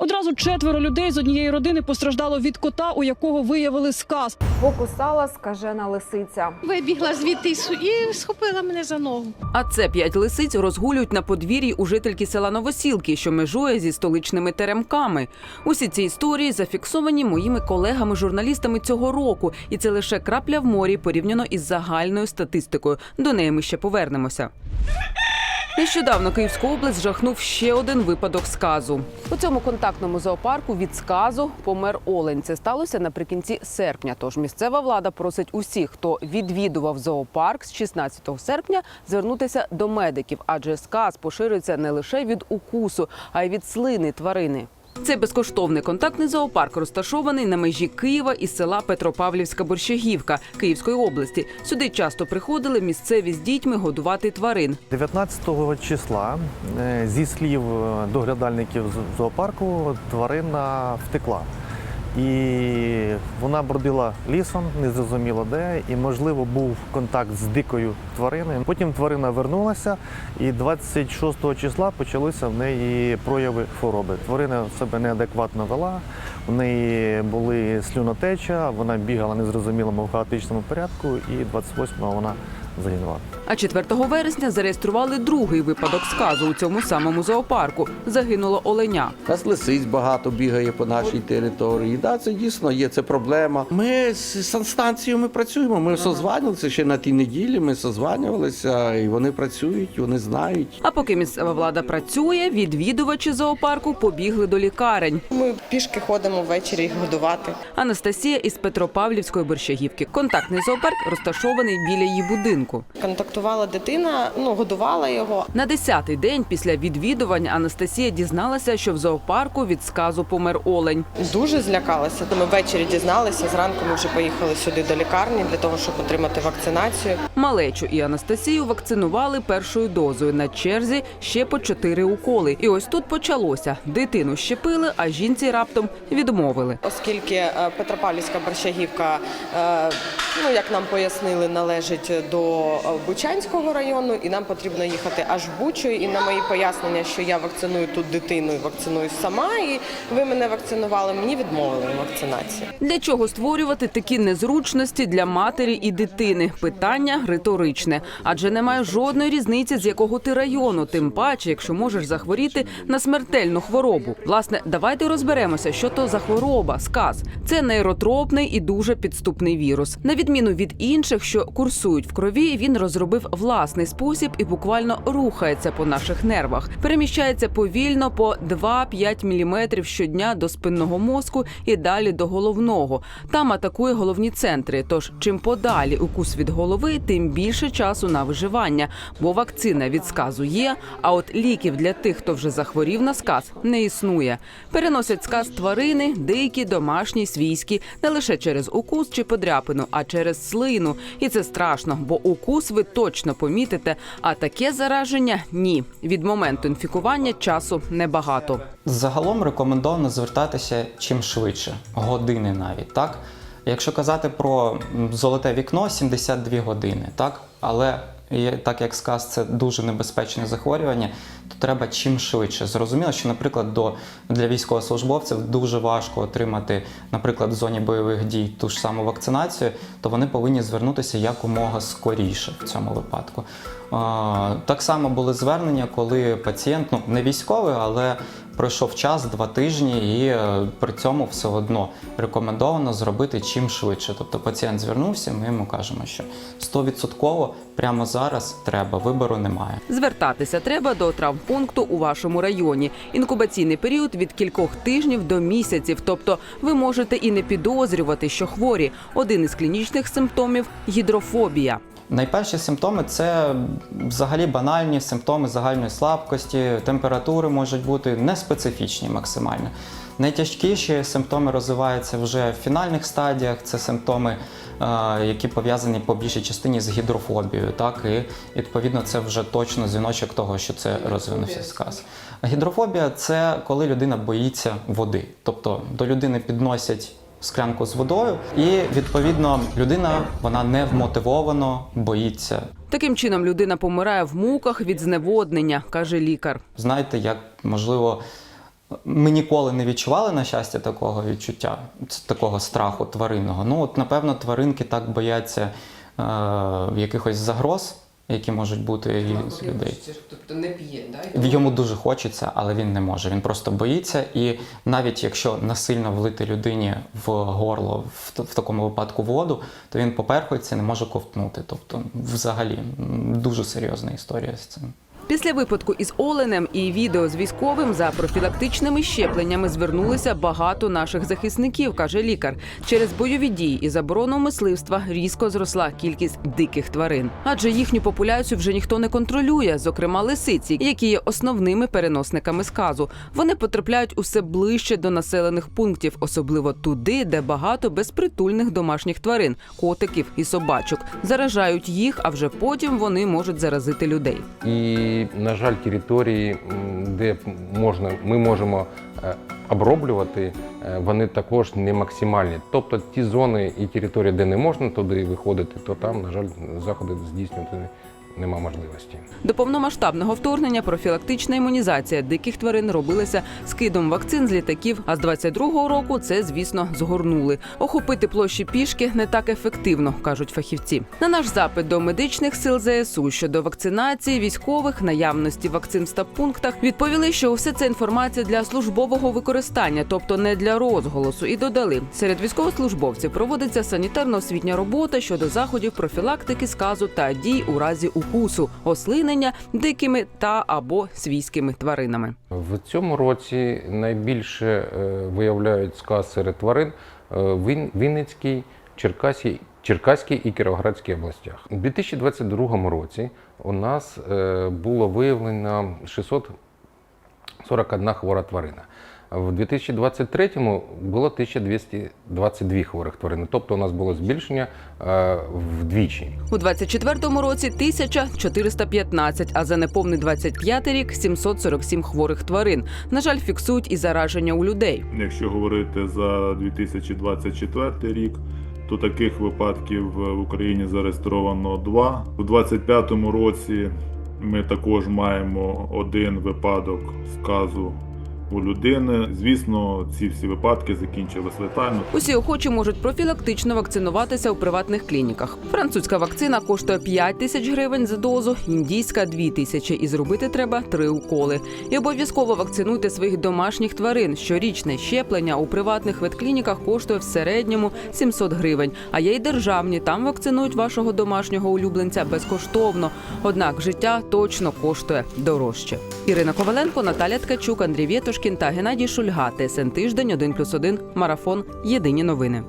Одразу четверо людей з однієї родини постраждало від кота, у якого виявили сказ. Покусала скажена лисиця. Вибігла звідти і су- і схопила мене за ногу. А це п'ять лисиць розгулюють на подвір'ї у жительки села Новосілки, що межує зі столичними теремками. Усі ці історії зафіксовані моїми колегами-журналістами цього року, і це лише крапля в морі порівняно із загальною статистикою. До неї ми ще повернемося. Нещодавно Київську область жахнув ще один випадок сказу. У цьому контактному зоопарку від сказу помер олень. Це сталося наприкінці серпня. Тож місцева влада просить усіх, хто відвідував зоопарк з 16 серпня, звернутися до медиків, адже сказ поширюється не лише від укусу, а й від слини тварини. Цей безкоштовний контактний зоопарк розташований на межі Києва і села Петропавлівська Борщагівка Київської області. Сюди часто приходили місцеві з дітьми годувати тварин. 19 числа, е, зі слів е, доглядальників зоопарку, тварина втекла. І вона бродила лісом, незрозуміло де, і, можливо, був контакт з дикою твариною. Потім тварина вернулася, і 26 числа почалися в неї прояви хвороби. Тварина себе неадекватно вела, у неї були слюнотеча, вона бігала в незрозумілому хаотичному порядку, і 28-го вона загинула. А 4 вересня зареєстрували другий випадок сказу у цьому самому зоопарку. Загинуло оленя. У нас лисиць багато бігає по нашій території. Да, це дійсно є, це проблема. Ми з санстанцією ми працюємо. Ми созванювалися ще на тій неділі. Ми созванювалися, і вони працюють, вони знають. А поки місцева влада працює, відвідувачі зоопарку побігли до лікарень. Ми пішки ходимо ввечері їх годувати. Анастасія із Петропавлівської борщагівки. Контактний зоопарк розташований біля її будинку. Контактувала дитина, ну годувала його. На десятий день після відвідування Анастасія дізналася, що в зоопарку від сказу помер олень. Дуже злякалася. Ми ввечері дізналися. Зранку ми вже поїхали сюди до лікарні для того, щоб отримати вакцинацію. Малечу і Анастасію вакцинували першою дозою. На черзі ще по чотири уколи. І ось тут почалося. Дитину щепили, а жінці раптом відмовили. Оскільки е, Петропавлівська борщагівка, е, ну як нам пояснили, належить до е, Бучанського району, і нам потрібно їхати аж в. І на мої пояснення, що я вакциную тут дитину і вакциную сама, і ви мене вакцинували, мені відмовили вакцинації. Для чого створювати такі незручності для матері і дитини? Питання риторичне, адже немає жодної різниці, з якого ти району, тим паче, якщо можеш захворіти на смертельну хворобу. Власне, давайте розберемося, що то за хвороба. Сказ це нейротропний і дуже підступний вірус. На відміну від інших, що курсують в крові, він розробив власний спосіб і буквально рухається по наших нервах. Переміщається повільно по 2-5 мм щодня до спинного мозку і далі до головного. Там атакує головні центри. Тож чим подалі укус від голови, тим більше часу на виживання, бо вакцина від сказу є. А от ліків для тих, хто вже захворів на сказ, не існує. Переносять сказ тварини, дикі, домашні, свійські, не лише через укус чи подряпину, а через слину. І це страшно, бо укус ви точно помітите. А таке зараження ні. Від моменту інфікування часу небагато. Загалом рекомендовано звертатися чим швидше, години навіть, так? Якщо казати про золоте вікно, 72 години, так? Але є- так як сказ це дуже небезпечне захворювання, то треба чим швидше. Зрозуміло, що, наприклад, до, для військовослужбовців дуже важко отримати, наприклад, в зоні бойових дій ту ж саму вакцинацію, то вони повинні звернутися якомога скоріше в цьому випадку. Так само були звернення, коли пацієнт, ну не військовий, але пройшов час, два тижні, і е, при цьому все одно рекомендовано зробити чим швидше. Тобто пацієнт звернувся, ми йому кажемо, що 100% прямо зараз треба, вибору немає. Звертатися треба до травмпункту у вашому районі. Інкубаційний період від кількох тижнів до місяців. Тобто ви можете і не підозрювати, що хворі. Один із клінічних симптомів гідрофобія. Найперші симптоми це взагалі банальні симптоми загальної слабкості, температури можуть бути неспецифічні максимально. Найтяжкіші симптоми розвиваються вже в фінальних стадіях. Це симптоми, е, які пов'язані по більшій частині з гідрофобією. Так і відповідно це вже точно дзвіночок того, що це розвинувся сказ. Гідрофобія це коли людина боїться води, тобто до людини підносять склянку з водою, і відповідно людина вона не вмотивовано боїться. Таким чином людина помирає в муках від зневоднення, каже лікар. Знаєте, як можливо Ми ніколи не відчували, на щастя, такого відчуття, такого страху тваринного. Ну, от, напевно, тваринки так бояться е, якихось загроз, які можуть бути і з людей. Тобто не п'є, да? Йому дуже хочеться, але він не може. Він просто боїться. І навіть якщо насильно влити людині в горло в, в такому випадку воду, то він поперхується, не може ковтнути. Тобто, взагалі, дуже серйозна історія з цим. Після випадку із Оленем і відео з військовим за профілактичними щепленнями звернулися багато наших захисників, каже лікар. Через бойові дії і заборону мисливства різко зросла кількість диких тварин, адже їхню популяцію вже ніхто не контролює, зокрема лисиці, які є основними переносниками сказу. Вони потрапляють усе ближче до населених пунктів, особливо туди, де багато безпритульних домашніх тварин, котиків і собачок. Заражають їх, а вже потім вони можуть заразити людей. І, на жаль, території, де можна, ми можемо е, оброблювати, е, вони також не максимальні. Тобто ті зони і території, де не можна туди виходити, то там, на жаль, заходи здійснювати нема можливості. До повномасштабного вторгнення профілактична імунізація диких тварин робилася скидом вакцин з літаків. А з 22-го року це, звісно, згорнули. Охопити площі пішки не так ефективно, кажуть фахівці. На наш запит до медичних сил ЗСУ щодо вакцинації військових, наявності вакцин в стаб-пунктах відповіли, що усе це інформація для службового використання, тобто не для розголосу. І додали, серед військовослужбовців проводиться санітарно-освітня робота щодо заходів профілактики сказу та дій у разі укусу, ослинення дикими та або свійськими тваринами. В цьому році найбільше е, виявляють сказ серед тварин е, Він- Вінницькій, Черкаській, Черкаській і Кіровоградській областях. У 2022 році у нас е, було виявлено 641 хвора тварина. В 2023 було 1222 хворих тварини, тобто у нас було збільшення е, вдвічі. У 24-му році 1415, а за неповний 25-й рік 747 хворих тварин. На жаль, фіксують і зараження у людей. Якщо говорити за 2024 рік, то таких випадків в Україні зареєстровано два. У 2025 році ми також маємо один випадок сказу у людини. Звісно, ці всі випадки закінчились летально. Усі охочі можуть профілактично вакцинуватися у приватних клініках. Французька вакцина коштує 5 тисяч гривень за дозу, індійська 2 тисячі. І зробити треба три уколи. І обов'язково вакцинуйте своїх домашніх тварин. Щорічне щеплення у приватних ветклініках коштує в середньому 700 гривень. А є й державні. Там вакцинують вашого домашнього улюбленця безкоштовно. Однак життя точно коштує дорожче. Ірина Коваленко, Наталя Ткачук, Андрій Вєтушкін та Геннадій Шульга. ТСН тиждень 1+,1, Марафон. Єдині новини.